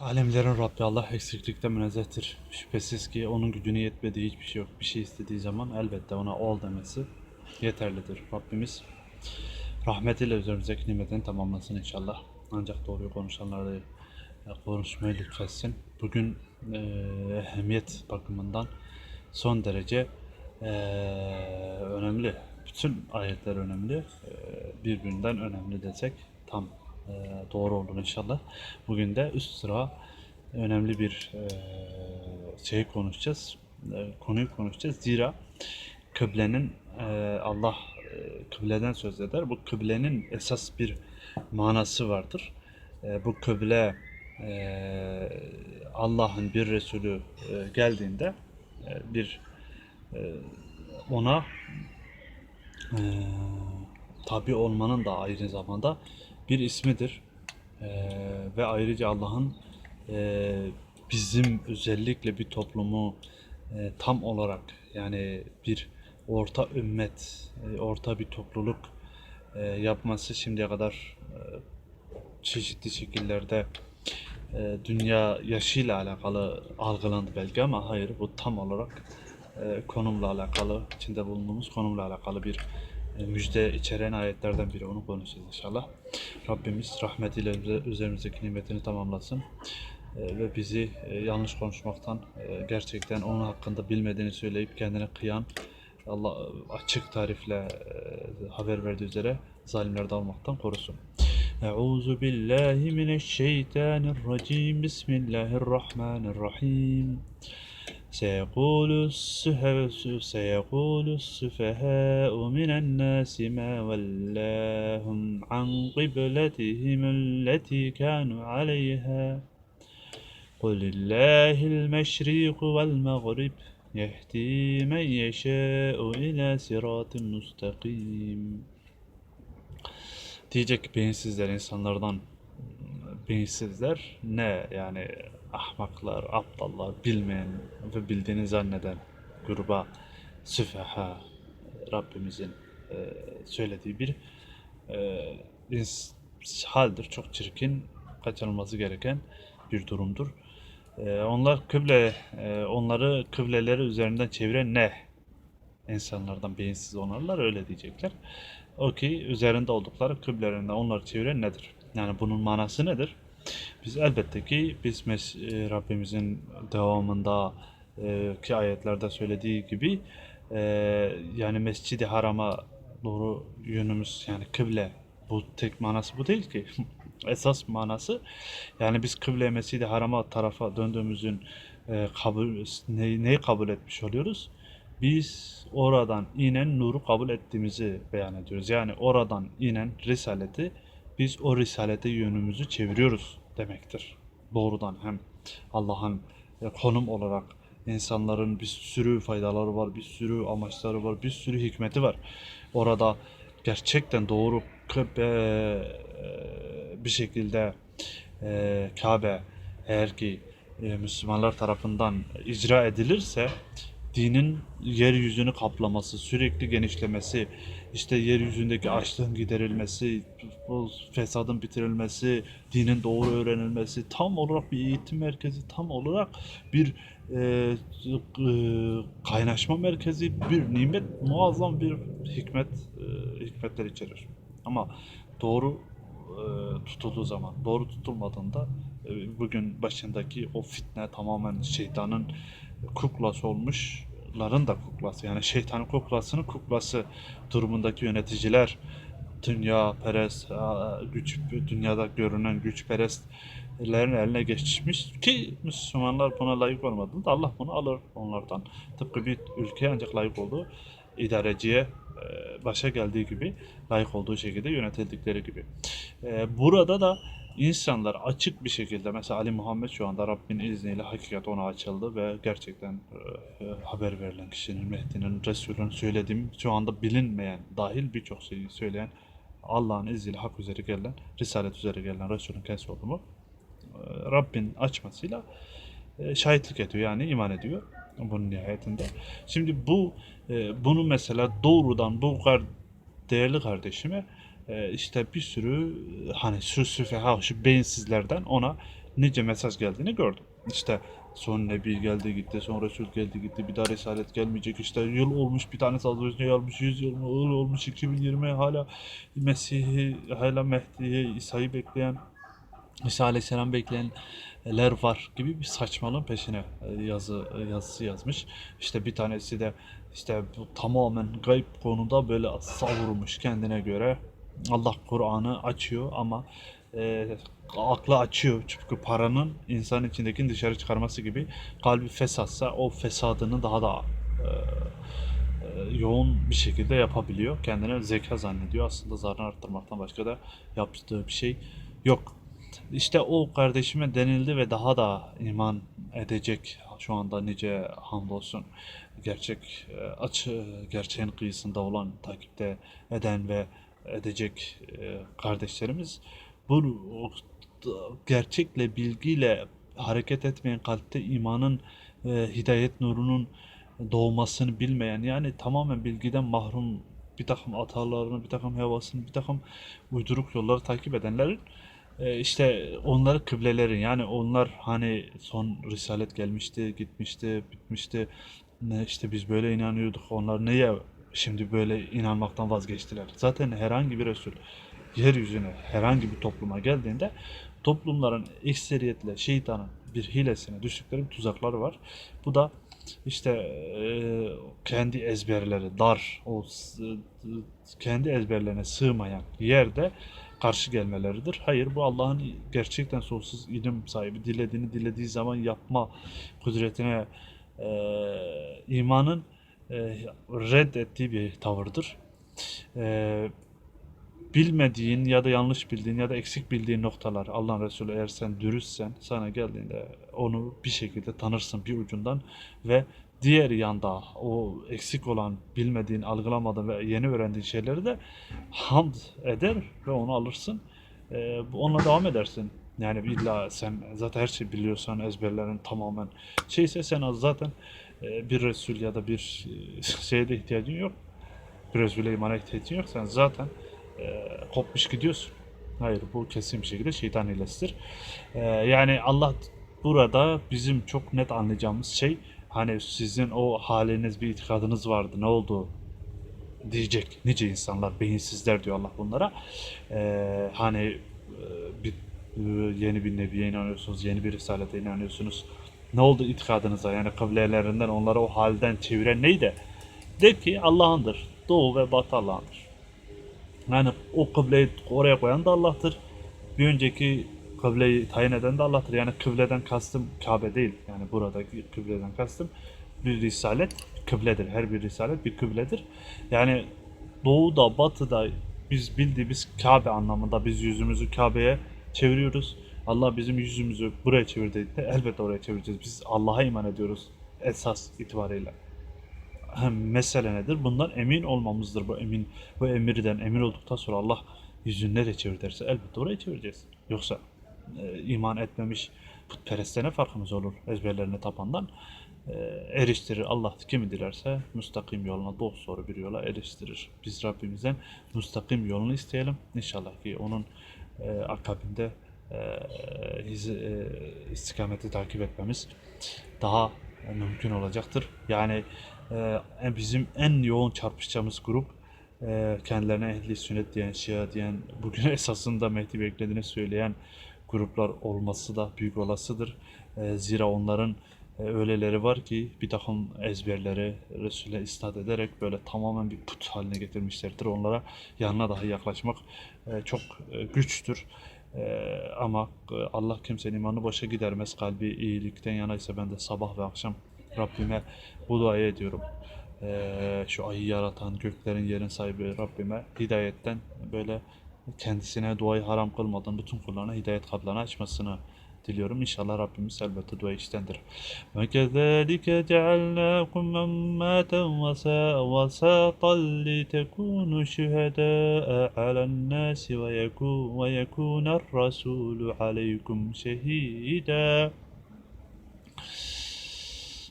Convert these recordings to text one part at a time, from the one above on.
Alemlerin Rabbi Allah eksiklikten münezzehtir. Şüphesiz ki onun gücüne yetmediği hiçbir şey yok. Bir şey istediği zaman elbette ona ol demesi yeterlidir. Rabbimiz rahmetiyle üzerimizdeki nimetini tamamlasın inşallah. Ancak doğruyu konuşanlara da konuşmayı lütfetsin. Bugün eee ehemmiyet bakımından son derece eee, önemli. Bütün ayetler önemli. Eee, birbirinden önemli desek tam doğru olur inşallah. Bugün de üst sıra önemli bir şey konuşacağız. Eee, konuyu konuşacağız. Zira kıblenin eee, Allah kıbleden söz eder. Bu kıblenin esas bir manası vardır. Bu kıble Allah'ın bir Resulü geldiğinde bir ona tabi olmanın da aynı zamanda bir ismidir. Eee, ve ayrıca Allah'ın eee, bizim özellikle bir toplumu eee, tam olarak yani bir orta ümmet, eee, orta bir topluluk eee, yapması şimdiye kadar eee, çeşitli şekillerde e, dünya yaşıyla alakalı algılandı belki ama hayır bu tam olarak e, konumla alakalı, içinde bulunduğumuz konumla alakalı bir e, e, müjde içeren ayetlerden biri. Onu konuşacağız inşallah. Rabbimiz rahmetiyle üzerimizdeki nimetini tamamlasın e, ve bizi e, yanlış konuşmaktan gerçekten onun hakkında bilmediğini söyleyip kendine kıyan Allah açık tarifle haber verdiği üzere zalimlerden olmaktan korusun. Euzu billahi mineşşeytanirracim. Bismillahirrahmanirrahim. الرجيم بسم الله الرحمن الرحيم سيقول السفهاء سيقول السفهاء من الناس ما ولاهم عن قبلتهم التي كانوا عليها قل الله المشرق والمغرب يهدي من يشاء إلى صراط مستقيم Diyecek ki beyinsizler insanlardan beyinsizler ne yani ahmaklar, aptallar, bilmeyen ve bildiğini zanneden gruba süfeha Rabbimizin e, söylediği bir e, haldir. Çok çirkin, kaçınılması gereken bir durumdur. E, onlar kıble, e, onları kıbleleri üzerinden çeviren ne? insanlardan beyinsiz onarlar öyle diyecekler. O ki üzerinde oldukları kıblelerinde onları çeviren nedir? Yani bunun manası nedir? Biz elbette ki biz mes- e, Rabbimizin devamında e, ki ayetlerde söylediği gibi e, yani Mescid-i Haram'a doğru yönümüz yani kıble bu tek manası bu değil ki. Esas manası yani biz kıble Mescid-i Haram'a tarafa döndüğümüzün e, kabul neyi, neyi kabul etmiş oluyoruz? Biz oradan inen nuru kabul ettiğimizi beyan ediyoruz. Yani oradan inen risaleti biz o risalete yönümüzü çeviriyoruz demektir. Doğrudan hem Allah'ın e, konum olarak insanların bir sürü faydaları var, bir sürü amaçları var, bir sürü hikmeti var. Orada gerçekten doğru kı- e, bir şekilde e, Kabe eğer ki e, Müslümanlar tarafından icra edilirse dinin yeryüzünü kaplaması, sürekli genişlemesi, işte yeryüzündeki açlığın giderilmesi, bu fesadın bitirilmesi, dinin doğru öğrenilmesi, tam olarak bir eğitim merkezi, tam olarak bir e, e, kaynaşma merkezi, bir nimet, muazzam bir hikmet, e, hikmetler içerir. Ama doğru e, tutulduğu zaman, doğru tutulmadığında e, bugün başındaki o fitne tamamen şeytanın kuklası olmuşların da kuklası yani şeytanın kuklasının kuklası durumundaki yöneticiler dünya perest güç dünyada görünen güç perestlerin eline geçmiş ki Müslümanlar buna layık olmadığında Allah bunu alır onlardan. Tıpkı bir ülkeye ancak layık olduğu idareciye e, başa geldiği gibi layık olduğu şekilde yönetildikleri gibi. E, Burada da insanlar açık bir şekilde mesela Ali Muhammed şu anda Rabbin izniyle hakikat ona açıldı ve gerçekten e, e, haber verilen kişinin Mehdi'nin Resul'ün söylediğim şu anda bilinmeyen dahil birçok şeyi söyleyen Allah'ın izniyle hak üzere gelen Risalet üzere gelen Resul'ün kendisi olduğunu e, Rabbin açmasıyla e, şahitlik ediyor yani iman ediyor bunun nihayetinde. Şimdi bu e, bunu mesela doğrudan bu kadar değerli kardeşime e, işte bir sürü e, hani şu süfeha şu beyinsizlerden ona nice mesaj geldiğini gördüm. İşte son Nebi geldi gitti, son Resul geldi gitti, bir daha Risalet gelmeyecek. İşte yıl olmuş, bir tanesi az önce yazmış, 100 yıl yıl olmuş, 2020 hala Mesih'i, hala Mehdi'yi, İsa'yı bekleyen, İsa Aleyhisselam bekleyenler var gibi bir saçmalığın peşine e, yazı yazısı yazmış. İşte bir tanesi de işte bu tamamen gayb konuda böyle savurmuş kendine göre. Allah Kur'an'ı açıyor ama e, aklı açıyor. Çünkü paranın insan içindekini dışarı çıkarması gibi kalbi fesatsa o fesadını daha da e, e, yoğun bir şekilde yapabiliyor. Kendine zeka zannediyor. Aslında zararını arttırmaktan başka da yaptığı bir şey yok. İşte o kardeşime denildi ve daha da iman edecek şu anda nice hamdolsun gerçek e, açı gerçeğin kıyısında olan takipte eden ve edecek e, kardeşlerimiz bu gerçekle bilgiyle hareket etmeyen kalpte imanın e, hidayet nurunun doğmasını bilmeyen yani tamamen bilgiden mahrum bir takım atalarını, bir takım hevasını, bir takım uyduruk yolları takip edenlerin e, işte onları kıblelerin yani onlar hani son risalet gelmişti, gitmişti, bitmişti. İşte biz böyle inanıyorduk. Onlar neye şimdi böyle inanmaktan vazgeçtiler? Zaten herhangi bir Resul yeryüzüne herhangi bir topluma geldiğinde toplumların ekseriyetle şeytanın bir hilesine düştükleri bir tuzakları var. Bu da işte e, kendi ezberleri dar, o kendi ezberlerine sığmayan yerde karşı gelmeleridir. Hayır bu Allah'ın gerçekten sonsuz ilim sahibi, dilediğini dilediği zaman yapma kudretine e, imanın e, reddettiği bir tavırdır. E, bilmediğin ya da yanlış bildiğin ya da eksik bildiğin noktalar Allah'ın Resulü eğer sen dürüstsen sana geldiğinde onu bir şekilde tanırsın bir ucundan ve diğer yanda o eksik olan bilmediğin, algılamadığın ve yeni öğrendiğin şeyleri de hamd eder ve onu alırsın. Bu- onunla devam edersin. Yani illa sen zaten her şeyi biliyorsan ezberlerin tamamen şeyse sen zaten e, bir Resul ya da bir e, şeye de ihtiyacın yok. Bir Resul'e imana ihtiyacın yok. Sen zaten e, kopmuş gidiyorsun. Hayır bu kesin bir şekilde şeytan hilesidir. E, yani Allah burada bizim çok net anlayacağımız şey hani sizin o haliniz bir itikadınız vardı ne oldu diyecek nice insanlar beyinsizler diyor Allah bunlara. E, hani e, bir yeni bir nebiye inanıyorsunuz, yeni bir risalete inanıyorsunuz. Ne oldu itikadınıza? Yani kıblelerinden onları o halden çeviren neydi? De ki Allah'ındır. Doğu ve batı Allah'ındır. Yani o kıbleyi oraya koyan da Allah'tır. Bir önceki kıbleyi tayin eden de Allah'tır. Yani kıbleden kastım Kabe değil. Yani buradaki kıbleden kastım bir risalet kıbledir. Her bir risalet bir kıbledir. Yani doğuda batıda biz bildiğimiz Kabe anlamında biz yüzümüzü Kabe'ye çeviriyoruz. Allah bizim yüzümüzü buraya çevirdiğinde elbette oraya çevireceğiz. Biz Allah'a iman ediyoruz esas itibariyle mesele nedir? Bundan emin olmamızdır bu emin bu emirden emin olduktan sonra Allah yüzünü nereye çevir derse elbette oraya çevireceğiz. Yoksa e, iman etmemiş putpereste ne farkımız olur ezberlerine tapandan? E, eriştirir Allah kimi dilerse müstakim yoluna doğru bir yola eriştirir. Biz Rabbimizden müstakim yolunu isteyelim. İnşallah ki onun e, akabinde istikameti takip etmemiz daha mümkün olacaktır. Yani e, bizim en yoğun çarpışacağımız grup e, kendilerine ehli sünnet diyen, şia diyen, bugün esasında Mehdi beklediğini söyleyen gruplar olması da büyük olasıdır. E, zira onların e, öyleleri var ki bir takım ezberleri Resul'e isnat ederek böyle tamamen bir put haline getirmişlerdir. Onlara yanına dahi yaklaşmak e, çok e, güçtür. E, ama e, Allah kimsenin imanını boşa gidermez. Kalbi iyilikten yanaysa ben de sabah ve akşam Rabbime bu duayı ediyorum. Ee, şu ayı yaratan, göklerin yerin sahibi Rabbime hidayetten böyle kendisine duayı haram kılmadan bütün kullarına hidayet kapılarını açmasını diliyorum. İnşallah Rabbimiz elbette duayı iştendir. Vasatan litekunu şühedâ'a alen nâsi ve yekû ve yekûner rasûlü aleykum şehîdâ.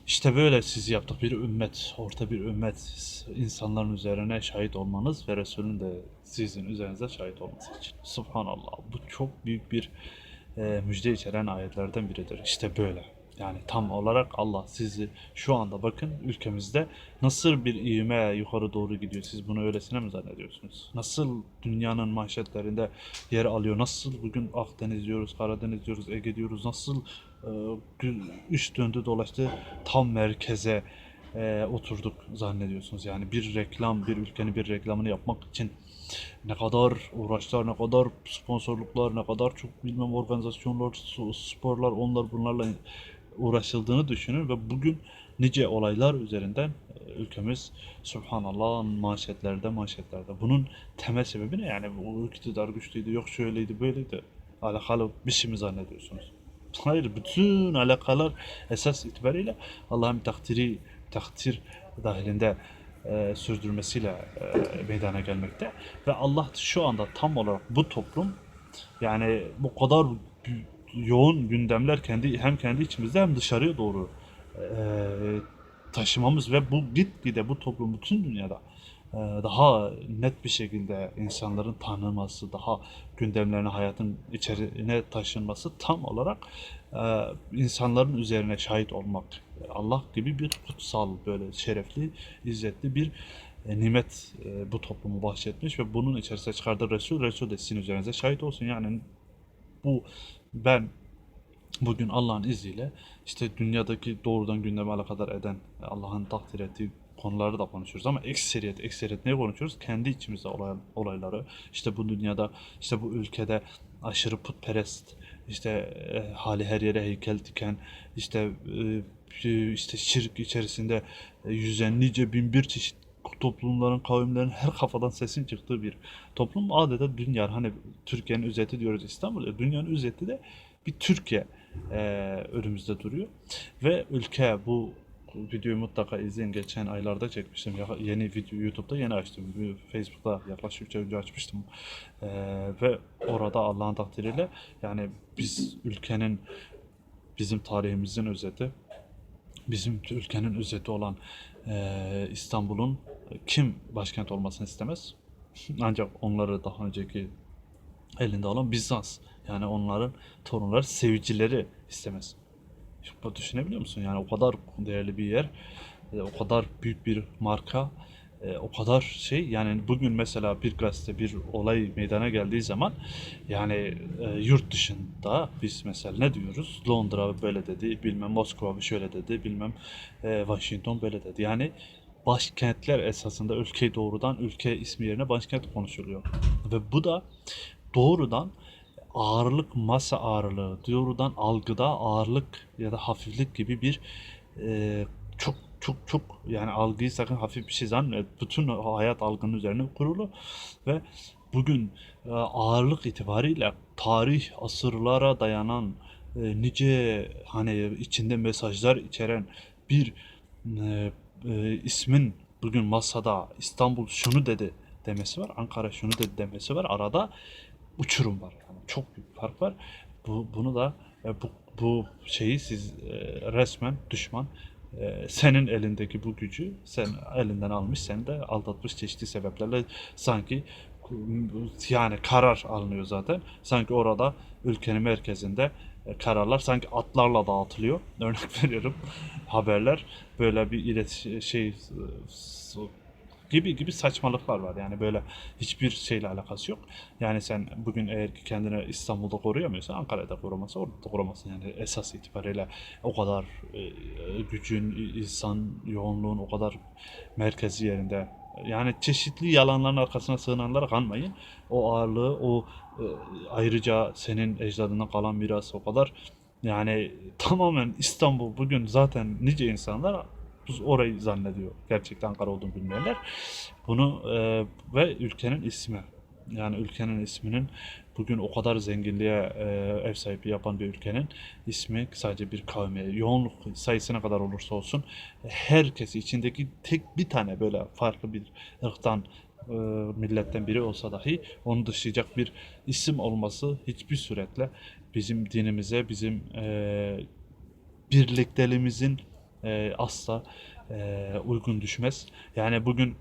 İşte böyle sizi yaptık bir ümmet, orta bir ümmet. insanların üzerine şahit olmanız ve Resulün de sizin üzerinize şahit olması için. Subhanallah. Bu çok büyük bir e, müjde içeren ayetlerden biridir. İşte böyle. Yani tam olarak Allah sizi şu anda bakın ülkemizde nasıl bir ivme yukarı doğru gidiyor. Siz bunu öylesine mi zannediyorsunuz? Nasıl dünyanın manşetlerinde yer alıyor? Nasıl bugün Akdeniz diyoruz, Karadeniz diyoruz, Ege? Nasıl e, döndü dolaştı tam merkeze e, oturduk zannediyorsunuz. Yani bir reklam, bir ülkenin bir reklamını yapmak için ne kadar uğraşlar, ne kadar sponsorluklar, ne kadar çok bilmem organizasyonlar, sporlar, onlar bunlarla uğraşıldığını düşünün ve bugün nice olaylar üzerinden e, ülkemiz subhanallah manşetlerde manşetlerde. Bunun temel sebebi ne? Yani bu iktidar güçlüydü, yok şöyleydi, böyleydi. Alakalı bir şey mi zannediyorsunuz? Hayır, bütün alakalar esas itibariyle Allah'ın takdiri, takdir dahilinde e, sürdürmesiyle e, meydana gelmekte. Ve Allah şu anda tam olarak bu toplum yani bu kadar yoğun gündemler kendi hem kendi içimizde hem dışarıya doğru e, taşımamız ve bu gitgide bu toplum bütün dünyada daha net bir şekilde insanların tanınması, daha gündemlerine, hayatın içerine taşınması tam olarak e, insanların üzerine şahit olmak. Allah gibi bir kutsal, böyle şerefli, izzetli bir e, nimet e, bu toplumu bahşetmiş ve bunun içerisine çıkardığı Resul, Resul de sizin üzerinize şahit olsun. Yani bu ben bugün Allah'ın izniyle işte dünyadaki doğrudan gündeme alakadar eden Allah'ın takdir ettiği konuları da konuşuyoruz ama ekseriyet ekseriyet ne konuşuyoruz? Kendi içimizde olay, olayları. İşte bu dünyada işte bu ülkede aşırı putperest işte e, hali her yere heykel diken işte e, işte şirk içerisinde e, yüzen nice bin bir çeşit toplumların, kavimlerin her kafadan sesin çıktığı bir toplum. Adeta dünya hani Türkiye'nin özeti diyoruz İstanbul ya, dünyanın özeti de bir Türkiye e, önümüzde duruyor. Ve ülke bu videoyu mutlaka izleyin geçen aylarda çekmiştim yeni video YouTube'da yeni açtım Facebook'ta yaklaşık 3 ay önce açmıştım E, ve orada Allah'ın takdiriyle yani biz ülkenin bizim tarihimizin özeti bizim ülkenin özeti olan e, İstanbul'un kim başkent olmasını istemez? Ancak onları daha önceki elinde olan Bizans yani onların torunları, sevicileri istemez. Bu düşünebiliyor musun? Yani o kadar değerli bir yer, e, o kadar büyük bir marka, e, o kadar şey yani bugün mesela bir gazete bir olay meydana geldiği zaman yani e, yurt dışında biz mesela ne diyoruz? Londra böyle dedi, bilmem Moskova şöyle dedi, bilmem Washington böyle dedi. Yani başkentler esasında ülkeyi doğrudan ülke ismi yerine başkent konuşuluyor. Ve bu da doğrudan ağırlık, masa ağırlığı, doğrudan algıda ağırlık ya da hafiflik gibi bir e, çok çok çok yani algıyı sakın hafif bir şey zannet. Bütün hayat algının üzerine kurulu ve bugün e, ağırlık itibariyle tarih asırlara dayanan e, nice hani içinde mesajlar içeren bir e, e, ismin bugün masada İstanbul şunu dedi demesi var, Ankara şunu dedi demesi var. Arada uçurum var. Çok büyük fark var. Bu bunu da e, bu bu şeyi siz e, resmen düşman e, senin elindeki bu gücü sen elinden almış, sen de aldatmış çeşitli sebeplerle sanki yani karar alınıyor zaten. Sanki orada ülkenin merkezinde e, kararlar sanki atlarla dağıtılıyor. Örnek veriyorum haberler böyle bir ilet şey gibi gibi saçmalıklar var. Yani böyle hiçbir şeyle alakası yok. Yani sen bugün eğer ki kendini İstanbul'da koruyamıyorsan Ankara'da korumasa orada da korumasın. Yani esas itibariyle o kadar e, gücün, insan yoğunluğun o kadar merkezi yerinde. Yani çeşitli yalanların arkasına sığınanlara kanmayın. O ağırlığı, o e, ayrıca senin ecdadından kalan miras o kadar yani tamamen İstanbul bugün zaten nice insanlar orayı zannediyor. Gerçekten Ankara olduğunu bilmeyenler. Bunu e, ve ülkenin ismi. Yani ülkenin isminin bugün o kadar zenginliğe e, ev sahipliği yapan bir ülkenin ismi sadece bir kavme, yoğunluk sayısı ne kadar olursa olsun herkesi içindeki tek bir tane böyle farklı bir ırktan e, milletten biri olsa dahi onu dışlayacak bir isim olması hiçbir suretle bizim dinimize, bizim e, birlikteliğimizin e, asla e, uygun düşmez. Yani bugün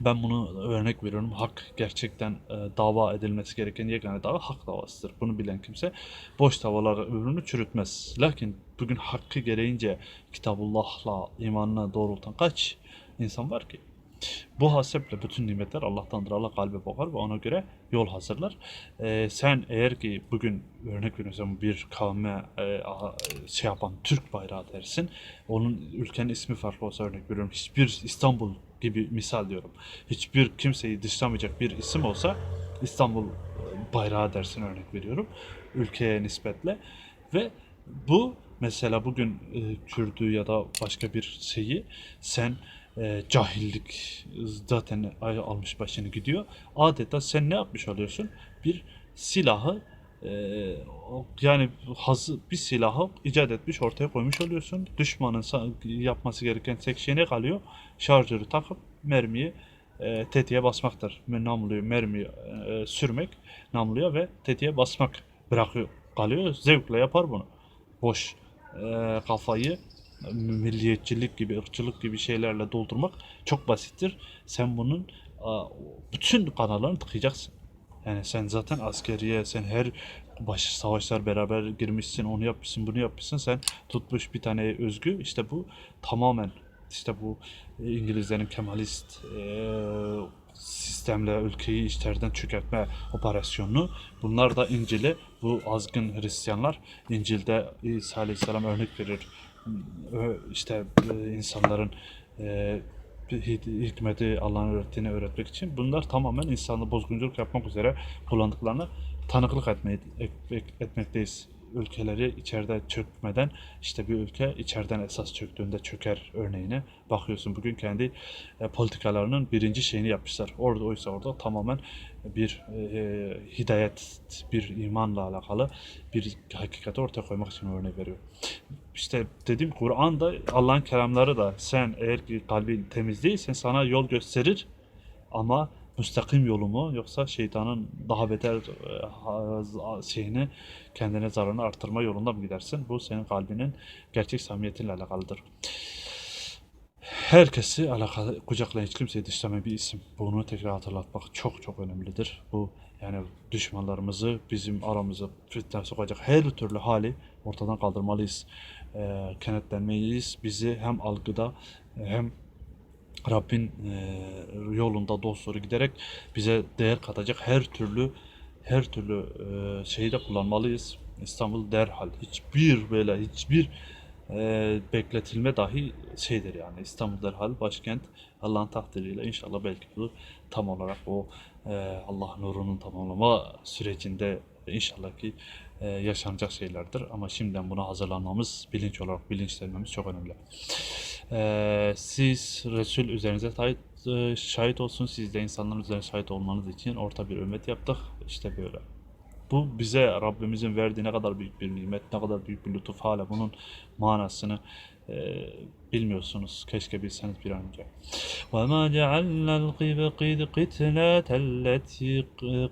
Ben bunu örnek veriyorum. Hak gerçekten e, dava edilmesi gereken yegane dava hak davasıdır. Bunu bilen kimse boş davalar ömrünü çürütmez. Lakin bugün hakkı gereğince Kitabullah'la imanına doğrultan kaç insan var ki? Bu haseple bütün nimetler Allah'tandır. Allah kalbe bakar ve ona göre yol hazırlar. Ee, sen eğer ki bugün örnek veriyorsan bir kavme e, şey yapan Türk bayrağı dersin. Onun ülkenin ismi farklı olsa örnek veriyorum. Hiçbir İstanbul gibi misal diyorum. Hiçbir kimseyi dışlamayacak bir isim olsa İstanbul e, bayrağı dersin örnek veriyorum. Ülkeye nispetle ve bu mesela bugün e, Kürdü ya da başka bir şeyi sen e, cahillik zaten almış başını gidiyor. Adeta sen ne yapmış oluyorsun? Bir silahı e, yani hazır bir silahı icat etmiş ortaya koymuş oluyorsun. Düşmanın yapması gereken tek şey ne kalıyor? Şarjörü takıp mermiyi e, tetiğe basmaktır. Namluyu mermiyi e, sürmek namluya ve tetiğe basmak bırakıyor kalıyor. Zevkle yapar bunu. Boş e, kafayı milliyetçilik gibi, ırkçılık gibi şeylerle doldurmak çok basittir. Sen bunun bütün kanallarını tıkayacaksın. Yani sen zaten askeriye, sen her baş savaşlar beraber girmişsin, onu yapmışsın, bunu yapmışsın. Sen tutmuş bir tane özgü. İşte bu tamamen işte bu e, İngilizlerin Kemalist e, sistemle ülkeyi içeriden çökertme operasyonunu. Bunlar da İncil'i bu azgın Hristiyanlar İncil'de İsa Aleyhisselam örnek verir. İşte e, insanların e, hikmeti Allah'ın öğrettiğini öğretmek için bunlar tamamen insanla bozgunculuk yapmak üzere kullandıklarını tanıklık etmeye, et- etmekteyiz. Ülkeleri içeride çökmeden işte bir ülke içeriden esas çöktüğünde çöker örneğine bakıyorsun. Bugün kendi e, politikalarının birinci şeyini yapmışlar. Orada oysa orada tamamen bir e, hidayet, bir imanla alakalı bir hakikati ortaya koymak için örnek veriyor. İşte dediğim Kur'an da Allah'ın kelamları da sen eğer ki kalbin temiz değilsen sana yol gösterir ama müstakim yolu mu yoksa şeytanın daha beter e, şeyini kendine zararını arttırma yolunda mı gidersin? Bu senin kalbinin gerçek samimiyetinle alakalıdır. Herkesi alakalı kucaklayan hiç kimseyi dışlamayan bir isim. Bunu tekrar hatırlatmak çok çok önemlidir. Bu yani düşmanlarımızı bizim aramıza fitne sokacak her türlü hali ortadan kaldırmalıyız. Ee, kenetlenmeliyiz. Bizi hem algıda hem Rabbin e, yolunda dosdoğru giderek bize değer katacak her türlü her türlü e, şeyi de kullanmalıyız. İstanbul derhal hiçbir böyle hiçbir e, bekletilme dahi şeydir yani İstanbul derhal başkent Allah'ın takdiriyle inşallah belki bu tam olarak o e, Allah nurunun tamamlama sürecinde inşallah ki e, yaşanacak şeylerdir. Ama şimdiden buna hazırlanmamız, bilinç olarak bilinçlenmemiz çok önemli. Ee, siz Resul üzerinize e, şahit olsun. Siz de insanların üzerine şahit olmanız için orta bir ümmet yaptık. İşte böyle. Bu bize Rabbimizin verdiği ne kadar büyük bir nimet, ne kadar büyük bir lütuf hala bunun manasını e, bilmiyorsunuz. Keşke bilseniz bir an önce. وما جعلنا القبلة التي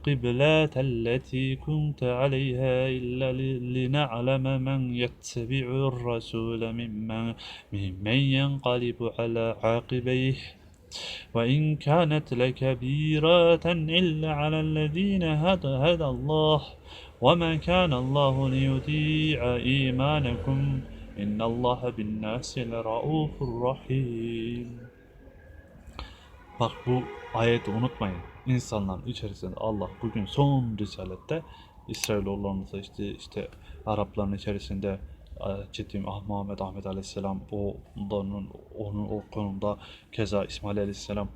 قبلة التي كنت عليها إلا لنعلم من يتبع الرسول ممن ممن ينقلب على عاقبيه وإن كانت لكبيرة إلا على الذين هدى هدى الله وما كان الله ليضيع إيمانكم İnna Allah bin nasi raufur rahim. Bak bu ayeti unutmayın. İnsanların içerisinde Allah bugün son risalette İsrailoğullarımıza işte işte Arapların içerisinde Çetin ah, Muhammed Ahmet Aleyhisselam o onun, onun o konumda keza İsmail Aleyhisselam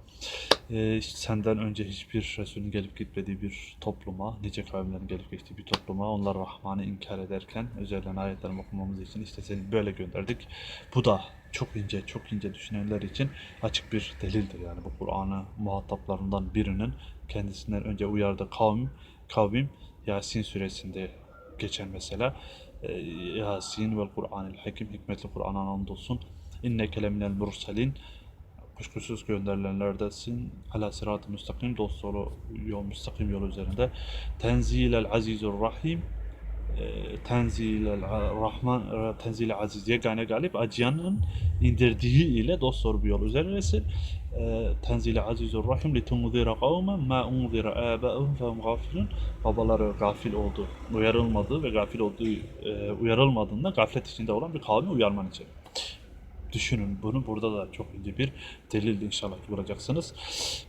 e, senden önce hiçbir Resulün gelip gitmediği bir topluma, nice kavimlerin gelip geçtiği bir topluma onlar Rahman'ı inkar ederken üzerlerine ayetlerimi okumamız için işte seni böyle gönderdik. Bu da çok ince, çok ince düşünenler için açık bir delildir. Yani bu Kur'an'ı muhataplarından birinin kendisinden önce uyardığı kavim, kavim Yasin suresinde geçen mesela e, Yasin ve Kur'an-ı Hakim hikmetli Kur'an'a andolsun inneke leminel murselin kuşkusuz gönderilenlerdesin. Ala sırat-ı müstakim dosdoğru yol müstakim yol üzerinde. Tenzilel azizur rahim e, Tenzil Rahman e, Tenzil Aziz yegane galip acıyanın indirdiği ile dost doğru bir yol üzeresin. E, Tenzil Azizur Rahim li tunzira kavmen ma unzira aba'uhum fehum gafilun. Babaları gafil oldu, uyarılmadığı ve gafil olduğu uyarılmadığında gaflet içinde olan bir kavmi uyarman için. Düşünün bunu burada da çok ince bir delil inşallah ki bulacaksınız.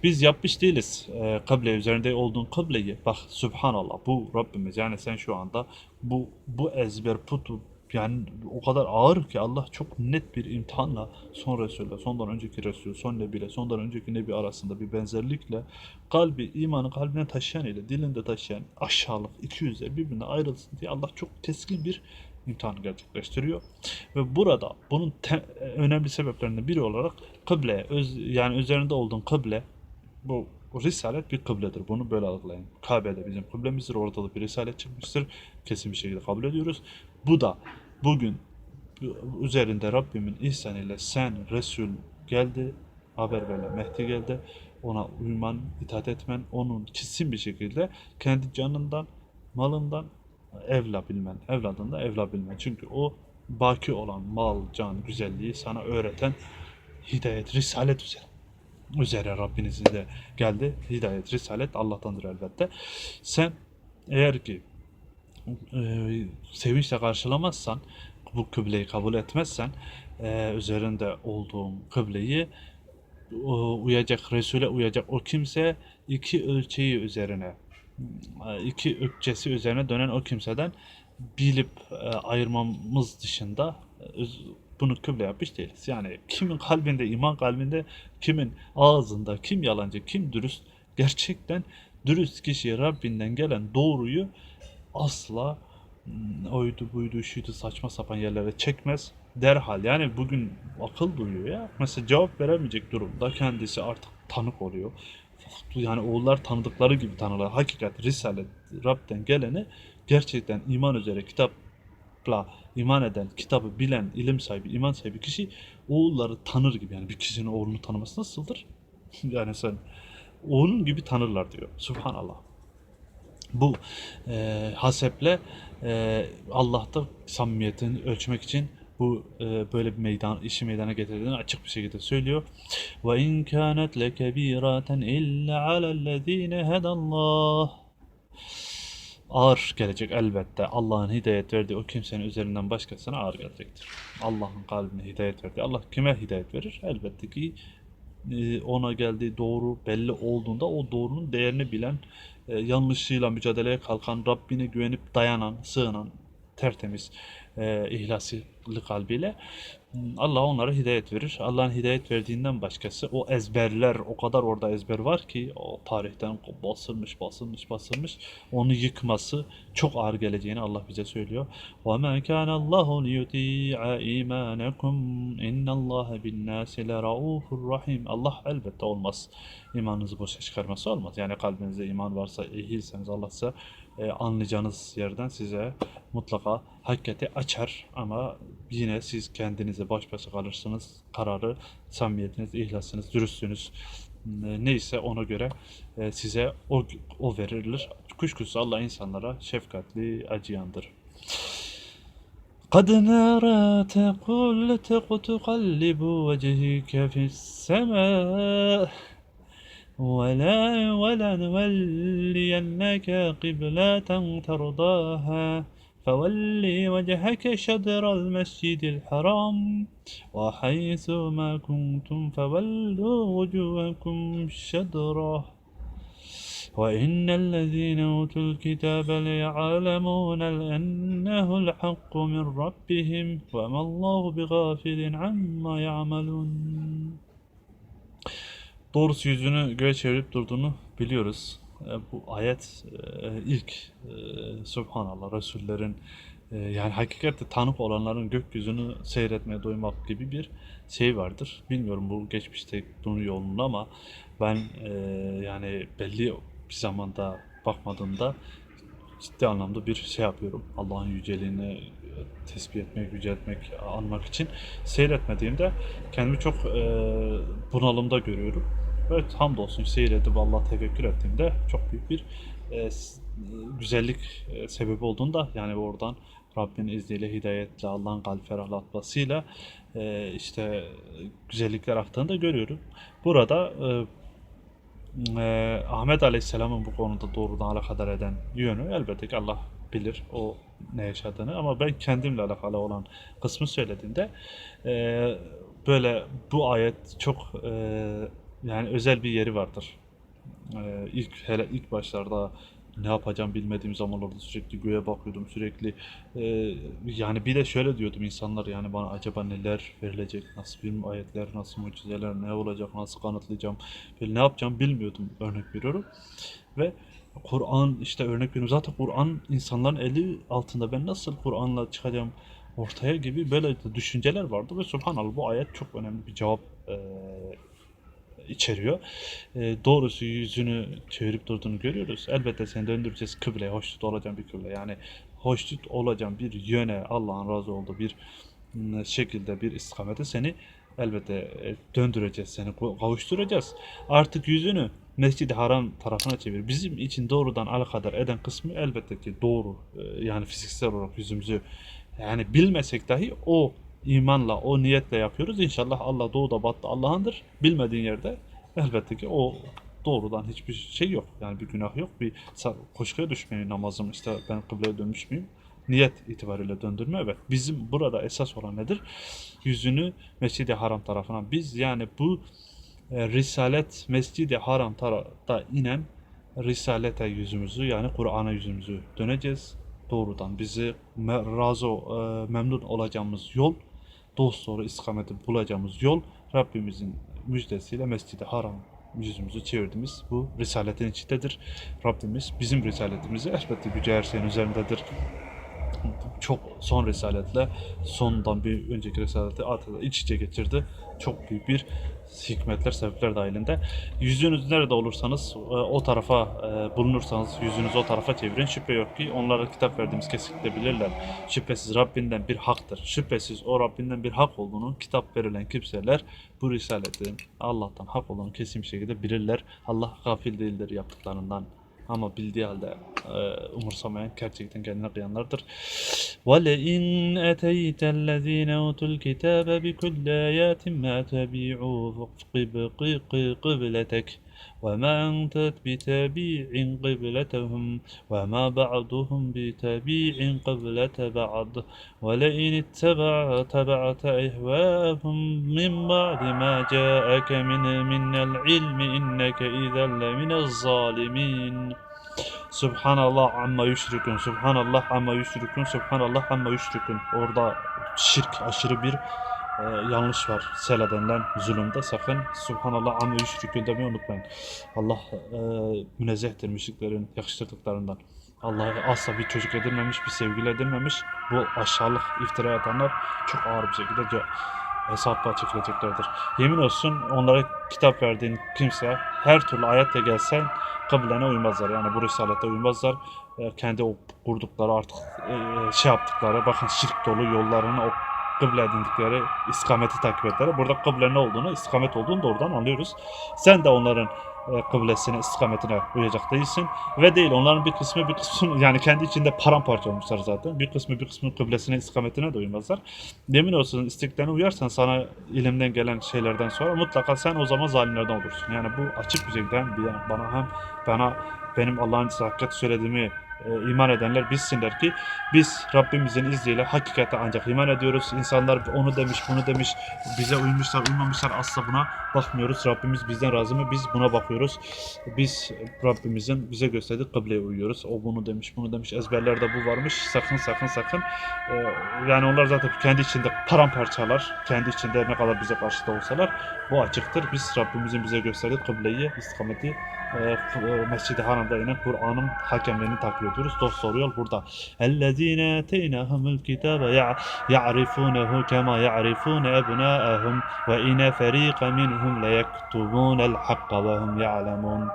Biz yapmış değiliz e, kıble üzerinde olduğun kıbleyi. Bak subhanallah bu Rabbimiz yani sen şu anda bu bu ezber putu yani o kadar ağır ki Allah çok net bir imtihanla son Resul'le, sondan önceki Resul, son Nebi ile, sondan önceki Nebi arasında bir benzerlikle kalbi, imanı kalbine taşıyan ile dilinde taşıyan aşağılık iki yüzler birbirine ayrılsın diye Allah çok keskin bir imtihanı gerçekleştiriyor. Ve burada bunun önemli sebeplerinden biri olarak kıble, öz, yani üzerinde olduğun kıble bu Risalet bir kıbledir. Bunu böyle algılayın. Kabe'de bizim kıblemizdir. Orada da bir risalet çıkmıştır. Kesin bir şekilde kabul ediyoruz. Bu da bugün üzerinde Rabbimin ihsanıyla sen Resul geldi, haber verle Mehdi geldi. Ona uyman, itaat etmen, onun kesin bir şekilde kendi canından, malından evla bilmen, evladında evla bilmen. Çünkü o baki olan mal, can, güzelliği sana öğreten hidayet, risalet üzere. Üzere Rabbinizin de geldi. Hidayet, risalet Allah'tandır elbette. Sen eğer ki e, sevinçle karşılamazsan, bu kıbleyi kabul etmezsen, e, üzerinde olduğum kıbleyi o, uyacak, Resul'e uyacak o kimse iki ölçeği üzerine, e, iki ökçesi üzerine dönen o kimseden bilip e, ayırmamız dışında e, bunu kıble yapmış değiliz. Yani kimin kalbinde, iman kalbinde, kimin ağzında, kim yalancı, kim dürüst, gerçekten dürüst kişi Rabbinden gelen doğruyu asla hmm, oydu buydu şuydu saçma sapan yerlere çekmez. Derhal yani bugün akıl duyuyor ya. Mesela cevap veremeyecek durumda kendisi artık tanık oluyor. Yani oğullar tanıdıkları gibi tanırlar. Hakikat, risalet, Rab'den geleni gerçekten iman üzere kitapla iman eden, kitabı bilen, ilim sahibi, iman sahibi kişi oğulları tanır gibi. Yani bir kişinin oğlunu tanıması nasıldır? yani sen oğlun gibi tanırlar diyor. Subhanallah. Bu e, haseple e, Allah'ta samimiyetini ölçmek için bu e, böyle bir meydan işi meydana getirdiğini açık bir şekilde söylüyor. Ve in kanet lekebiraten illa alellezine hedallah. Ağır gelecek elbette. Allah'ın hidayet verdiği o kimsenin üzerinden başkasına ağır gelecektir. Allah'ın kalbine hidayet verdi. Allah kime hidayet verir? Elbette ki e, ona geldiği doğru belli olduğunda o doğrunun değerini bilen, e, yanlışıyla mücadeleye kalkan, Rabbine güvenip dayanan, sığınan, tertemiz, e, ihlaslı kalbiyle Allah onlara hidayet verir. Allah'ın hidayet verdiğinden başkası o ezberler, o kadar orada ezber var ki o tarihten basılmış, basılmış, basılmış. Onu yıkması çok ağır geleceğini Allah bize söylüyor. وَمَا كَانَ اللّٰهُ لِيُطِيعَ اِيمَانَكُمْ اِنَّ اللّٰهَ بِالنَّاسِ لَرَؤُوفٌ rahim. Allah elbette olmaz. İmanınızı boşa çıkarması olmaz. Yani kalbinizde iman varsa, ehilseniz Allah size e, anlayacağınız yerden size mutlaka hakikati açar ama yine siz kendinize baş başa kalırsınız. Kararı, samimiyetiniz, ihlasınız, dürüstlüğünüz e, neyse ona göre e, size o, o verilir. Kuşkusuz Allah insanlara şefkatli, acıyandır. قد نرى تقول تقلب وجهك في السماء ولا ولنولينك قبلة ترضاها. فولي وجهك شطر المسجد الحرام وحيث ما كنتم فولوا وجوهكم شطرة. وإن الذين أوتوا الكتاب ليعلمون أنه الحق من ربهم وما الله بغافل عما يعملون. Doğrusu yüzünü göğe çevirip durduğunu biliyoruz. E, Bu ayet e, ilk e, Subhanallah Resullerin yani hakikatte tanık olanların gökyüzünü seyretmeye doymak gibi bir şey vardır. Bilmiyorum bu geçmişte bunun yolunda ama ben yani belli bir zamanda bakmadığımda ciddi anlamda bir şey yapıyorum. Allah'ın yüceliğini tespih etmek, yüceltmek, anmak için seyretmediğimde kendimi çok bunalımda görüyorum. Evet hamdolsun seyredip Allah tefekkür ettiğimde çok büyük bir e, s- güzellik e, sebebi olduğunda yani oradan Rabbin izniyle, hidayetle, Allah'ın kalp ferahlatmasıyla e, işte e, güzellikler aktığını da görüyorum. Burada e, e, Ahmet Aleyhisselam'ın bu konuda doğrudan alakadar eden yönü elbette ki Allah bilir o ne yaşadığını ama ben kendimle alakalı olan kısmı söylediğimde e, böyle bu ayet çok e, yani özel bir yeri vardır. E, ilk hele ilk başlarda ne yapacağım bilmediğim zamanlarda sürekli göğe bakıyordum sürekli e, yani bir de şöyle diyordum insanlar yani bana acaba neler verilecek nasıl bir ayetler nasıl mucizeler ne olacak nasıl kanıtlayacağım böyle ne yapacağım bilmiyordum örnek veriyorum ve Kur'an işte örnek veriyorum zaten Kur'an insanların eli altında ben nasıl Kur'an'la çıkacağım ortaya gibi böyle düşünceler vardı ve subhanallah bu ayet çok önemli bir cevap e, içeriyor. E, doğrusu yüzünü çevirip durduğunu görüyoruz. Elbette seni döndüreceğiz kıbleye, hoşnut olacağın bir kıble. Yani hoşnut olacağın bir yöne, Allah'ın razı olduğu bir m, şekilde bir istikamete seni elbette e, döndüreceğiz, seni kavuşturacağız. Artık yüzünü Mescid-i Haram tarafına çevir. Bizim için doğrudan alakadar eden kısmı elbette ki doğru. E, yani fiziksel olarak yüzümüzü yani bilmesek dahi o imanla, o niyetle yapıyoruz. İnşallah Allah doğuda battı Allah'ındır. Bilmediğin yerde elbette ki o doğrudan hiçbir şey yok. Yani bir günah yok. Bir koşkuya düşmeyi namazım işte ben kıbleye dönmüş müyüm? Niyet itibariyle döndürme evet. Bizim burada esas olan nedir? Yüzünü Mescid-i Haram tarafına. Biz yani bu e, Risalet Mescid-i Haram tarafta inen Risalete yüzümüzü yani Kur'an'a yüzümüzü döneceğiz. Doğrudan bizi razı, e, memnun olacağımız yol, dost doğru istikameti bulacağımız yol Rabbimizin müjdesiyle Mescid-i Haram yüzümüzü çevirdiğimiz bu risaletin içindedir. Rabbimiz bizim risaletimizi elbette gücü her şeyin üzerindedir çok son risaletle sondan bir önceki risaleti adeta iç içe getirdi. Çok büyük bir hikmetler, sebepler dahilinde. Yüzünüz nerede olursanız e, o tarafa e, bulunursanız yüzünüzü o tarafa çevirin. Şüphe yok ki onlara kitap verdiğimiz kesinlikle bilirler. Şüphesiz Rabbinden bir haktır. Şüphesiz o Rabbinden bir hak olduğunu kitap verilen kimseler bu risaletin Allah'tan hak olduğunu kesin bir şekilde bilirler. Allah gafil değildir yaptıklarından. Ama bildiği halde e, umursamayan gerçekten kendine kıyanlardır. وَلَئِنْ أَتَيْتَ الَّذ۪ينَ اُوتُوا الْكِتَابَ بِكُلِّ آيَاتٍ مَا تَبِعُوا قِبْلَتَكَ وَمَا أَنْتَ بِتَابِعٍ قِبْلَتَهُمْ وَمَا بَعْضُهُمْ بِتَابِعٍ قِبْلَةَ بَعْضٍ وَلَئِنِ اتَّبَعْتَ أَهْوَاءَهُمْ مِنْ بَعْدِ مَا جَاءَكَ مِنْ مِنَ الْعِلْمِ إِنَّكَ إِذًا لَمِنَ الظَّالِمِينَ Subhanallah amma yüşrikün, Subhanallah amma yüşrikün, Subhanallah amma yüşrikün. Orada şirk, aşırı bir e, yanlış var. Sela denilen zulümde sakın Subhanallah amma yüşrikün demeyi unutmayın. Allah e, münezzehtir müşriklerin yakıştırdıklarından. Allah'ı asla bir çocuk edinmemiş, bir sevgili edinmemiş. Bu aşağılık iftira atanlar çok ağır bir şekilde ce- hesapla çekileceklerdir. Yemin olsun onlara kitap verdiğin kimse her türlü ayetle gelsen kıblene uymazlar. Yani bu risalete uymazlar. E, kendi o kurdukları artık e, şey yaptıkları bakın şirk dolu yollarını o kıble edindikleri istikameti takip ettiler. Burada kıble ne olduğunu, istikamet olduğunu doğrudan anlıyoruz. Sen de onların e, kıblesine, istikametine uyacak değilsin. Ve değil onların bir kısmı bir kısmı yani kendi içinde paramparça olmuşlar zaten. Bir kısmı bir kısmı kıblesine, istikametine de uymazlar. Yemin olsun istiklerine uyarsan sana ilimden gelen şeylerden sonra mutlaka sen o zaman zalimlerden olursun. Yani bu açık bir şekilde bana hem bana benim Allah'ın size söylediğimi e, iman edenler bilsinler ki biz Rabbimizin izniyle hakikate ancak iman ediyoruz. İnsanlar onu demiş, bunu demiş, bize uymuşlar, uymamışlar asla buna bakmıyoruz. Rabbimiz bizden razı mı? Biz buna bakıyoruz. Biz Rabbimizin bize gösterdiği kıbleye uyuyoruz. O bunu demiş, bunu demiş. Ezberlerde bu varmış. Sakın sakın sakın. E, yani onlar zaten kendi içinde paramparçalar. Kendi içinde ne kadar bize karşı da olsalar bu açıktır. Biz Rabbimizin bize gösterdiği kıbleyi, istikameti e, e, Mescid-i Haram'da inen Kur'an'ın hakemlerini takip ediyoruz. Dost doğru yol burada. اَلَّذ۪ينَ اَتَيْنَهُمُ الْكِتَابَ يَعْ- يَعْرِفُونَهُ كَمَا يَعْرِفُونَ أَبْنَاءَهُمْ وَاِنَ فَر۪يقَ مِنْهُمْ لَيَكْتُبُونَ الْحَقَّ وَهُمْ يَعْلَمُونَ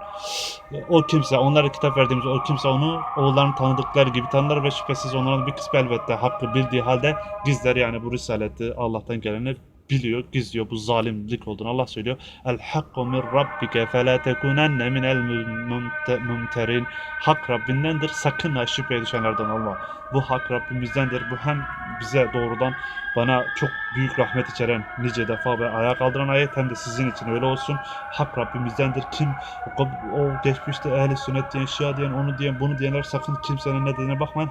O kimse, onlara kitap verdiğimiz o kimse onu oğullarını tanıdıkları gibi tanır ve şüphesiz onların bir kısmı elbette hakkı bildiği halde gizler yani bu risaleti Allah'tan geleni biliyor, gizliyor bu zalimlik olduğunu Allah söylüyor. El hakku min rabbike fe la tekunenne minel mumterin. Hak Rabbindendir. Sakın ha şüpheye düşenlerden olma. Bu hak Rabbimizdendir. Bu hem bize doğrudan bana çok büyük rahmet içeren nice defa ve ayağa kaldıran ayet hem de sizin için öyle olsun. Hak Rabbimizdendir. Kim o geçmişte ehli sünnet diyen, şia diyen, onu diyen, bunu diyenler sakın kimsenin ne dediğine bakmayın.